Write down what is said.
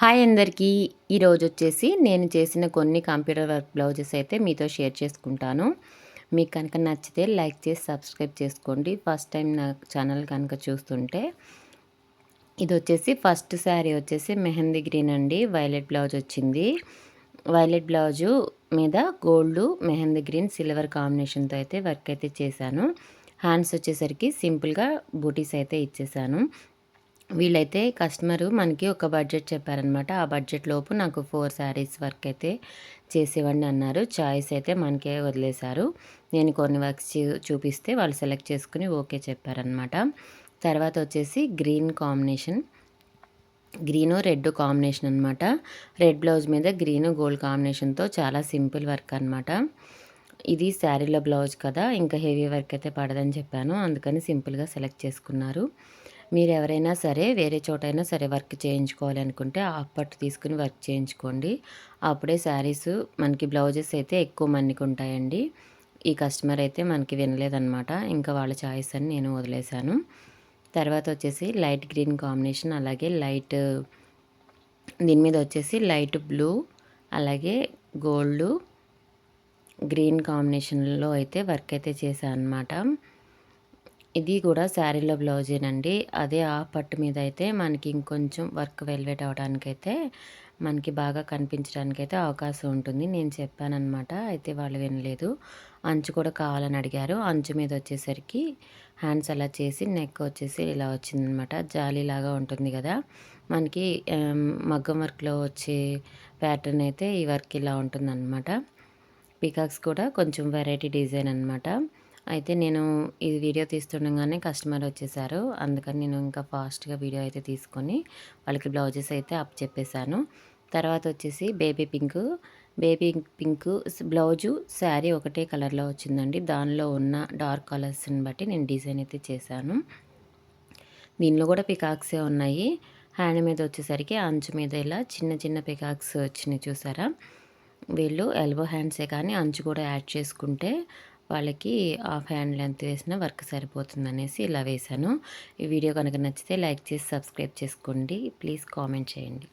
Hi అందరికీ. ఈరోజు వచ్చేసి నేను చేసిన కొన్ని కంప్యూటర్ వర్క్ బ్లౌజెస్ అయితే మీతో షేర్ చేసుకుంటాను. మీకు కనుక నచ్చితే లైక్ చేసి సబ్స్క్రైబ్ చేసుకోండి. ఫస్ట్ టైం నా ఛానల్ కనుక చూస్తుంటే ఇది వచ్చేసి ఫస్ట్ శారీ వచ్చేసి మెహందీ గ్రీన్ అండి. వైలెట్ బ్లౌజ్ వచ్చింది. వైలెట్ బ్లౌజు మీద గోల్డ్ మెహందీ గ్రీన్ సిల్వర్ కాంబినేషన్తో అయితే వర్క్ అయితే చేశాను. హ్యాండ్స్ వచ్చేసరికి సింపుల్గా బూటీస్ అయితే ఇచ్చేసాను వీళ్ళైతే కస్టమరు మనకి ఒక బడ్జెట్ చెప్పారనమాట. ఆ బడ్జెట్ లోపు నాకు ఫోర్ శారీస్ వర్క్ అయితే చేసేవాడిని అన్నారు. చాయిస్ అయితే మనకే వదిలేశారు. నేను కొన్ని వర్క్స్ చూపిస్తే వాళ్ళు సెలెక్ట్ చేసుకుని ఓకే చెప్పారనమాట. తర్వాత వచ్చేసి green combination. Green red combination అనమాట. రెడ్ బ్లౌజ్ మీద గ్రీన్ గోల్డ్ కాంబినేషన్తో చాలా సింపుల్ వర్క్ అనమాట. ఇది శారీలో బ్లౌజ్ కదా ఇంకా హెవీ వర్క్ అయితే పడదని చెప్పాను. అందుకని సింపుల్గా సెలెక్ట్ చేసుకున్నారు. మీరు ఎవరైనా సరే వేరే చోటైనా సరే వర్క్ చేయించుకోవాలనుకుంటే అనుకుంటే అప్పటి తీసుకుని వర్క్ చేయించుకోండి. అప్పుడే శారీస్ మనకి బ్లౌజెస్ అయితే ఎక్కువ మన్నికి ఉంటాయండి. ఈ కస్టమర్ అయితే మనకి వినలేదన్నమాట. ఇంకా వాళ్ళ చాయిస్ అని నేను వదిలేశాను. తర్వాత వచ్చేసి లైట్ గ్రీన్ కాంబినేషన్ అలాగే లైట్ దీని మీద వచ్చేసి లైట్ బ్లూ అలాగే గోల్డ్ గ్రీన్ కాంబినేషన్లో అయితే వర్క్ అయితే చేశాను అనమాట ఇది కూడా శారీలో బ్లౌజేనండి. అదే ఆ పట్టు మీద అయితే మనకి ఇంకొంచెం వర్క్ వెల్వెట్ అవడానికైతే మనకి బాగా కనిపించడానికైతే అవకాశం ఉంటుంది. నేను చెప్పానమాట అయితే వాళ్ళు వినలేదు. అంచు కూడా కావాలని అడిగారు. అంచు మీద వచ్చేసరికి హ్యాండ్స్ అలా చేసి నెక్ వచ్చేసి ఇలా వచ్చిందనమాట జాలీలాగా ఉంటుంది కదా. మనకి మగ్గం వర్క్లో వచ్చే ప్యాటర్న్ అయితే ఈ వర్క్ ఇలా ఉంటుందన్నమాట. పికాక్స్ కూడా కొంచెం వెరైటీ డిజైన్ అనమాట అయితే నేను ఇది వీడియో తీస్తుండగానే కస్టమర్ వచ్చేసారు. అందుకని నేను ఇంకా ఫాస్ట్గా వీడియో అయితే తీసుకొని వాళ్ళకి బ్లౌజెస్ అయితే అప్ చెప్పేశాను. తర్వాత వచ్చేసి baby pink. Baby pink blouse sari ఒకటే కలర్లో వచ్చిందండి. దానిలో ఉన్న డార్క్ కలర్స్ని బట్టి నేను డిజైన్ అయితే చేశాను. దీనిలో కూడా పికాక్సే ఉన్నాయి. హ్యాండ్ మీద వచ్చేసరికి అంచు మీద ఇలా చిన్న చిన్న పికాక్స్ వచ్చినాయి చూసారా? వీళ్ళు ఎల్బో హ్యాండ్సే కానీ అంచు కూడా యాడ్ చేసుకుంటే వాళ్ళకి హాఫ్ హ్యాండ్ లెంత్ వేసిన వర్క్ సరిపోతుంది అనేసి ఇలా వేశాను. ఈ వీడియో కనుక నచ్చితే లైక్ చేసి సబ్స్క్రైబ్ చేసుకోండి. ప్లీజ్ కామెంట్ చేయండి.